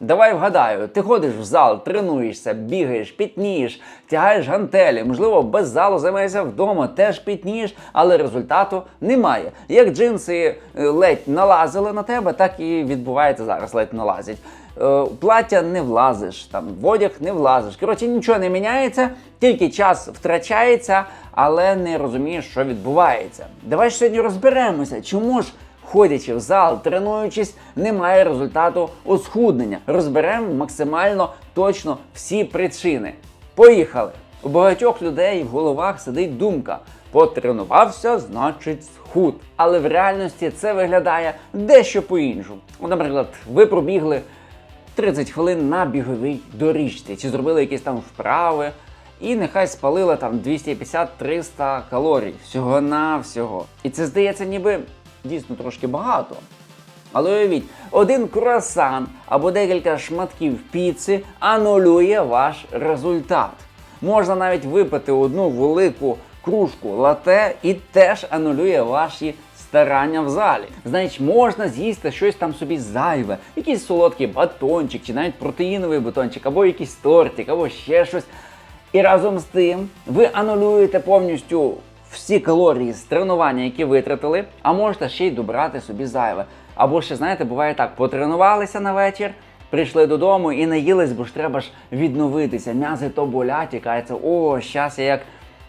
Давай вгадаю, ти ходиш в зал, тренуєшся, бігаєш, пітнієш, тягаєш гантелі, можливо, без залу займаєшся вдома, теж пітнієш, але результату немає. Як джинси е, ледь налазили на тебе, так і відбувається зараз, ледь налазять. Е, Плаття не влазиш, там в одяг не влазиш. Коротше, нічого не міняється, тільки час втрачається, але не розумієш, що відбувається. Давай сьогодні розберемося, чому ж. Ходячи в зал, тренуючись, немає результату у схуднення. Розберемо максимально точно всі причини. Поїхали! У багатьох людей в головах сидить думка: потренувався, значить схуд. Але в реальності це виглядає дещо по-іншому. Наприклад, ви пробігли 30 хвилин на біговій доріжці, чи зробили якісь там вправи, і нехай спалили там 250-300 калорій всього-навсього. І це здається, ніби дійсно трошки багато. Але уявіть, один круасан або декілька шматків піци анулює ваш результат. Можна навіть випити одну велику кружку лате і теж анулює ваші старання в залі. Значить, можна з'їсти щось там собі зайве, якийсь солодкий батончик, чи навіть протеїновий батончик, або якийсь тортик, або ще щось. І разом з тим ви анулюєте повністю всі калорії з тренування, які витратили, а можете ще й добрати собі зайве. Або ще, знаєте, буває так, потренувалися на вечір, прийшли додому і наїлись, бо ж треба ж відновитися. М'язи то болять, і кажеться, о, щас я як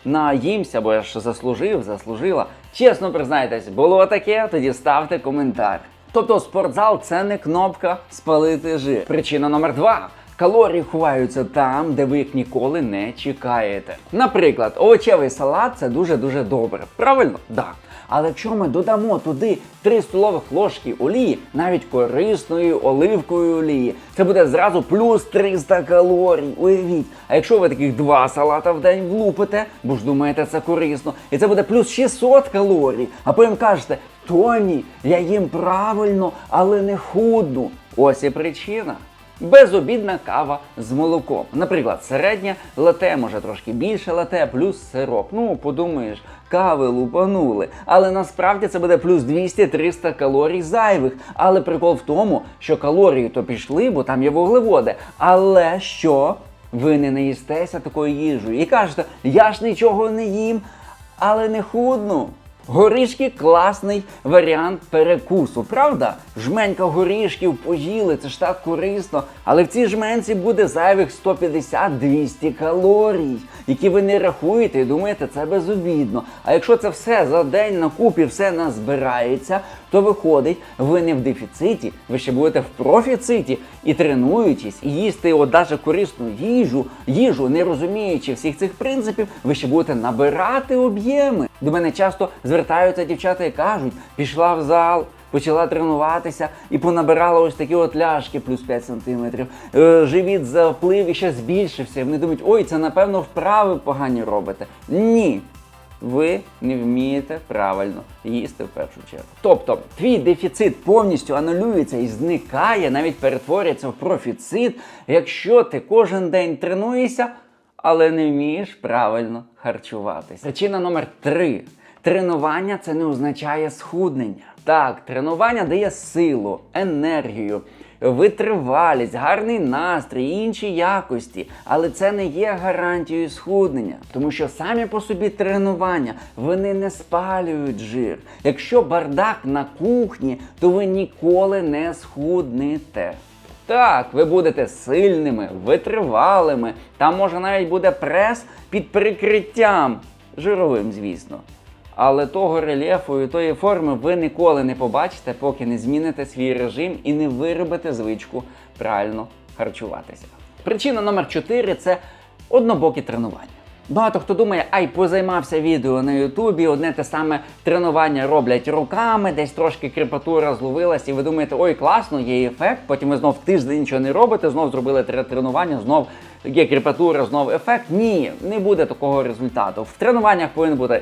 наїмся, бо я ж заслужив, заслужила. Чесно признайтесь, було таке, тоді ставте коментар. Тобто спортзал це не кнопка спалити жир. Причина номер два. Калорії ховаються там, де ви їх ніколи не чекаєте. Наприклад, овочевий салат це дуже-дуже добре. Правильно? Так. Але якщо ми додамо туди 3 столових ложки олії, навіть корисної оливкової олії, це буде зразу плюс 300 калорій. Уявіть. А якщо ви таких два салата в день влупите, бо ж думаєте, це корисно, і це буде плюс 600 калорій, а потім кажете, Тоні, я їм правильно, але не худну. Ось і причина. Безобідна кава з молоком. Наприклад, середня лате, може трошки більше лате, плюс сироп. Ну, подумаєш, кави лупанули. Але насправді це буде плюс 200-300 калорій зайвих. Але прикол в тому, що калорії то пішли, бо там є вуглеводи. Але що? Ви не наїстеся такою їжею і кажете, я ж нічого не їм, але не худну. Горішки класний варіант перекусу, правда? Жменька горішків поїли, це ж так корисно. Але в цій жменці буде зайвих 150-200 калорій, які ви не рахуєте і думаєте, це безобідно. А якщо це все за день на купі все назбирається, то виходить, ви не в дефіциті, ви ще будете в профіциті і тренуючись, і їсти от даже корисну їжу, їжу, не розуміючи всіх цих принципів, ви ще будете набирати об'єми. До мене часто звертаються дівчата і кажуть, пішла в зал. Почала тренуватися і понабирала ось такі от ляшки плюс 5 сантиметрів. Е, живіт заплив і ще збільшився. Вони думають, ой, це напевно вправи погані робите. Ні. Ви не вмієте правильно їсти в першу чергу. Тобто, твій дефіцит повністю анулюється і зникає, навіть перетворюється в профіцит, якщо ти кожен день тренуєшся, але не вмієш правильно харчуватися. Причина номер три. Тренування це не означає схуднення. Так, тренування дає силу, енергію, витривалість, гарний настрій, інші якості, але це не є гарантією схуднення, тому що самі по собі тренування вони не спалюють жир. Якщо бардак на кухні, то ви ніколи не схуднете. Так, ви будете сильними, витривалими. Там може навіть буде прес під прикриттям, жировим, звісно. Але того рельєфу і тої форми ви ніколи не побачите, поки не зміните свій режим і не виробите звичку правильно харчуватися. Причина номер 4 це однобокі тренування. Багато хто думає, ай, позаймався відео на Ютубі, одне те саме тренування роблять руками, десь трошки крепатура зловилась, і ви думаєте, ой, класно, є ефект. Потім ви знов тиждень нічого не робите, знов зробили тре- тренування, знов є крепатура, знов ефект. Ні, не буде такого результату. В тренуваннях повинен бути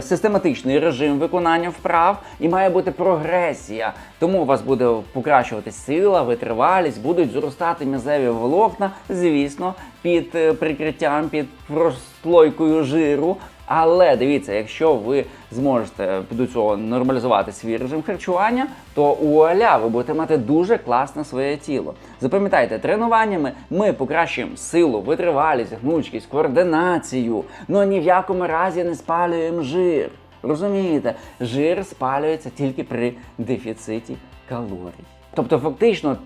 систематичний режим виконання вправ і має бути прогресія. Тому у вас буде покращуватись сила, витривалість, будуть зростати м'язеві волокна, звісно, під е, прикриттям, під прослойкою жиру. Але дивіться, якщо ви зможете до цього нормалізувати свій режим харчування, то уаля, ви будете мати дуже класне своє тіло. Запам'ятайте, тренуваннями ми покращуємо силу, витривалість, гнучкість, координацію, але ні в якому разі не спалюємо жир. Розумієте, жир спалюється тільки при дефіциті калорій. Тобто, фактично,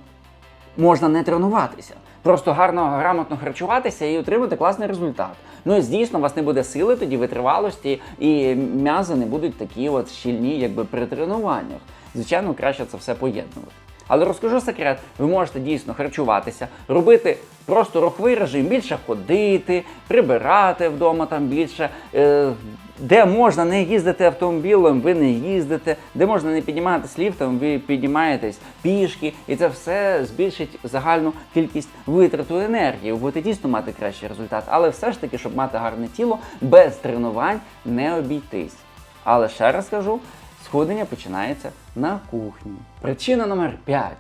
можна не тренуватися. Просто гарно, грамотно харчуватися і отримати класний результат. Ну і звісно, у вас не буде сили, тоді витривалості, і м'язи не будуть такі от щільні, якби при тренуваннях. Звичайно, краще це все поєднувати. Але розкажу секрет: ви можете дійсно харчуватися, робити просто руховий режим, більше ходити, прибирати вдома там більше. Е, де можна не їздити автомобілем, ви не їздите, де можна не підніматися ліфтом, ви піднімаєтесь пішки, і це все збільшить загальну кількість витрату енергії. Ви будете дійсно мати кращий результат. Але все ж таки, щоб мати гарне тіло, без тренувань не обійтись. Але ще раз кажу, сходення починається на кухні. Причина номер 5.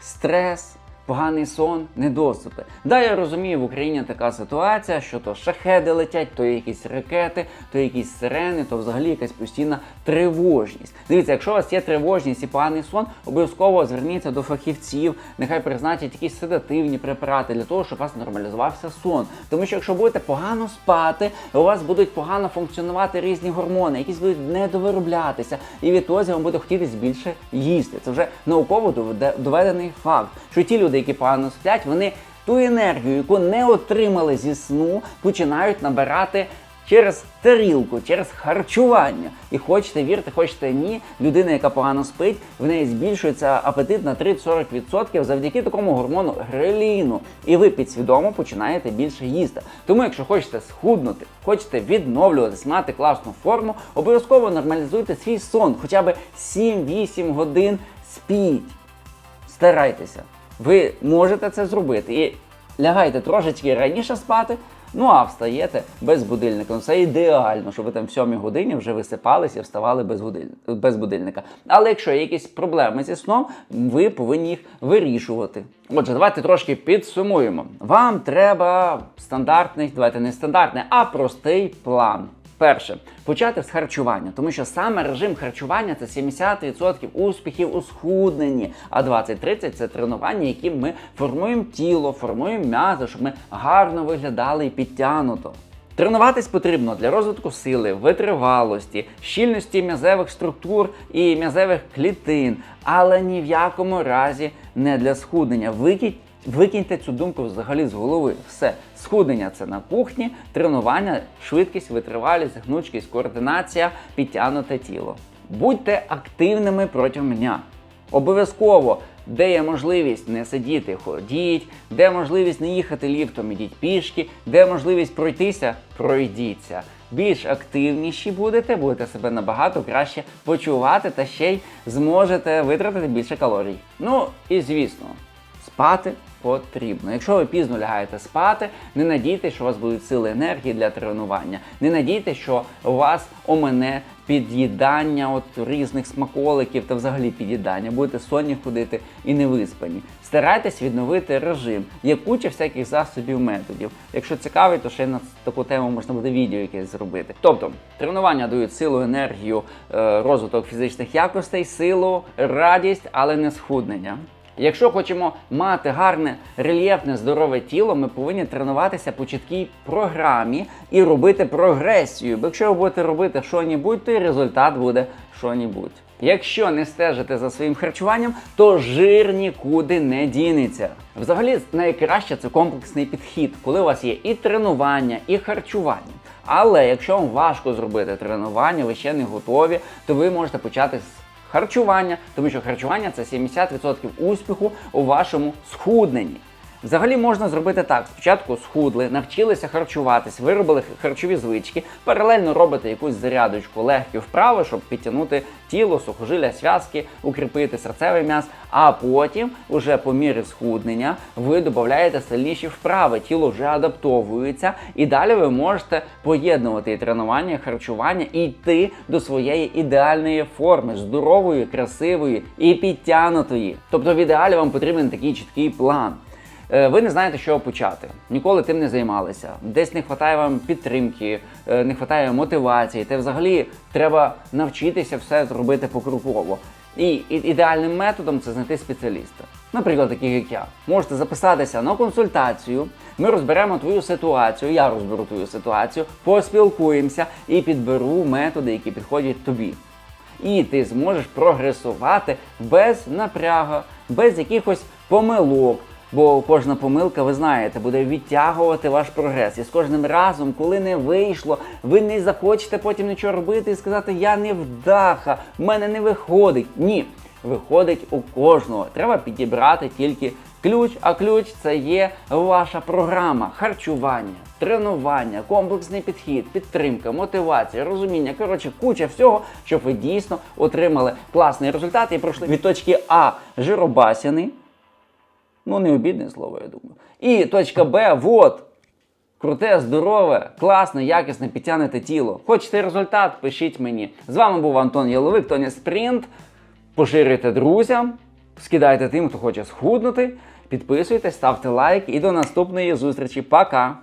Стрес. Поганий сон, недосипи. Да, я розумію, в Україні така ситуація, що то шахеди летять, то якісь ракети, то якісь сирени, то взагалі якась постійна тривожність. Дивіться, якщо у вас є тривожність і поганий сон, обов'язково зверніться до фахівців, нехай призначать якісь седативні препарати для того, щоб у вас нормалізувався сон. Тому що якщо будете погано спати, у вас будуть погано функціонувати різні гормони, якісь будуть недовироблятися, і відтоді вам буде хотітись більше їсти. Це вже науково доведений факт, що ті люди які погано сплять, вони ту енергію, яку не отримали зі сну, починають набирати. Через тарілку, через харчування. І хочете вірте, хочете ні. Людина, яка погано спить, в неї збільшується апетит на 30-40% завдяки такому гормону греліну. І ви підсвідомо починаєте більше їсти. Тому, якщо хочете схуднути, хочете відновлюватись, мати класну форму, обов'язково нормалізуйте свій сон, хоча б 7-8 годин спіть. Старайтеся ви можете це зробити. І лягайте трошечки раніше спати, ну а встаєте без будильника. Ну, Це ідеально, щоб ви там в 7 годині вже висипалися і вставали без, годин... без будильника. Але якщо є якісь проблеми зі сном, ви повинні їх вирішувати. Отже, давайте трошки підсумуємо. Вам треба стандартний, давайте не стандартний, а простий план. Перше, почати з харчування, тому що саме режим харчування це 70% успіхів у схудненні, а 20-30% це тренування, яким ми формуємо тіло, формуємо м'язи, щоб ми гарно виглядали і підтягнуто. Тренуватись потрібно для розвитку сили, витривалості, щільності м'язевих структур і м'язевих клітин, але ні в якому разі не для схуднення. Викидь Викиньте цю думку взагалі з голови. Все, схудення це на кухні, тренування, швидкість, витривалість, гнучкість, координація, підтягнуте тіло. Будьте активними протягом дня. Обов'язково, де є можливість не сидіти, ходіть, де можливість не їхати ліфтом, ідіть пішки, де можливість пройтися, пройдіться. Більш активніші будете, будете себе набагато краще почувати та ще й зможете витратити більше калорій. Ну і звісно, спати потрібно. Якщо ви пізно лягаєте спати, не надійте, що у вас будуть сили енергії для тренування. Не надійте, що у вас омине під'їдання от різних смаколиків та взагалі під'їдання. Будете сонні ходити і не виспані. Старайтесь відновити режим. Є куча всяких засобів методів. Якщо цікавий, то ще на таку тему можна буде відео якесь зробити. Тобто тренування дають силу, енергію, е, розвиток фізичних якостей, силу, радість, але не схуднення. Якщо хочемо мати гарне рельєфне здорове тіло, ми повинні тренуватися по чіткій програмі і робити прогресію. Бо якщо ви будете робити що-небудь, то і результат буде що-небудь. Якщо не стежите за своїм харчуванням, то жир нікуди не дінеться. Взагалі, найкраще це комплексний підхід, коли у вас є і тренування, і харчування. Але якщо вам важко зробити тренування, ви ще не готові, то ви можете почати з харчування, тому що харчування це 70% успіху у вашому схудненні. Взагалі можна зробити так: спочатку схудли, навчилися харчуватись, виробили харчові звички, паралельно робите якусь зарядочку, легкі вправи, щоб підтягнути тіло, сухожилля, зв'язки, укріпити серцевий м'яз. А потім, уже по мірі схуднення, ви додаєте сильніші вправи, тіло вже адаптовується, і далі ви можете поєднувати і тренування, і харчування і йти до своєї ідеальної форми, здорової, красивої і підтягнутої. Тобто в ідеалі вам потрібен такий чіткий план. Е, Ви не знаєте, чого почати. Ніколи тим не займалися. Десь не вистачає вам підтримки, е, не вистачає мотивації. Та взагалі треба навчитися все зробити покроково. І- ідеальним методом це знайти спеціаліста. Наприклад, таких як я. Можете записатися на консультацію. Ми розберемо твою ситуацію, я розберу твою ситуацію, поспілкуємося і підберу методи, які підходять тобі. І ти зможеш прогресувати без напряга, без якихось помилок. Бо кожна помилка, ви знаєте, буде відтягувати ваш прогрес. І з кожним разом, коли не вийшло, ви не захочете потім нічого робити і сказати Я не вдаха, в мене не виходить. Ні, виходить у кожного. Треба підібрати тільки ключ, а ключ це є ваша програма харчування, тренування, комплексний підхід, підтримка, мотивація, розуміння. Коротше, куча всього, щоб ви дійсно отримали класний результат і пройшли від точки А жиробасяний. Ну, не обідне слово, я думаю. І точка Б, вот. Круте, здорове, класне, якісне, підтягнете тіло. Хочете результат? Пишіть мені. З вами був Антон Яловик, Тоня Спринт. Поширюйте друзям, скидайте тим, хто хоче схуднути. Підписуйтесь, ставте лайк і до наступної зустрічі. Пока!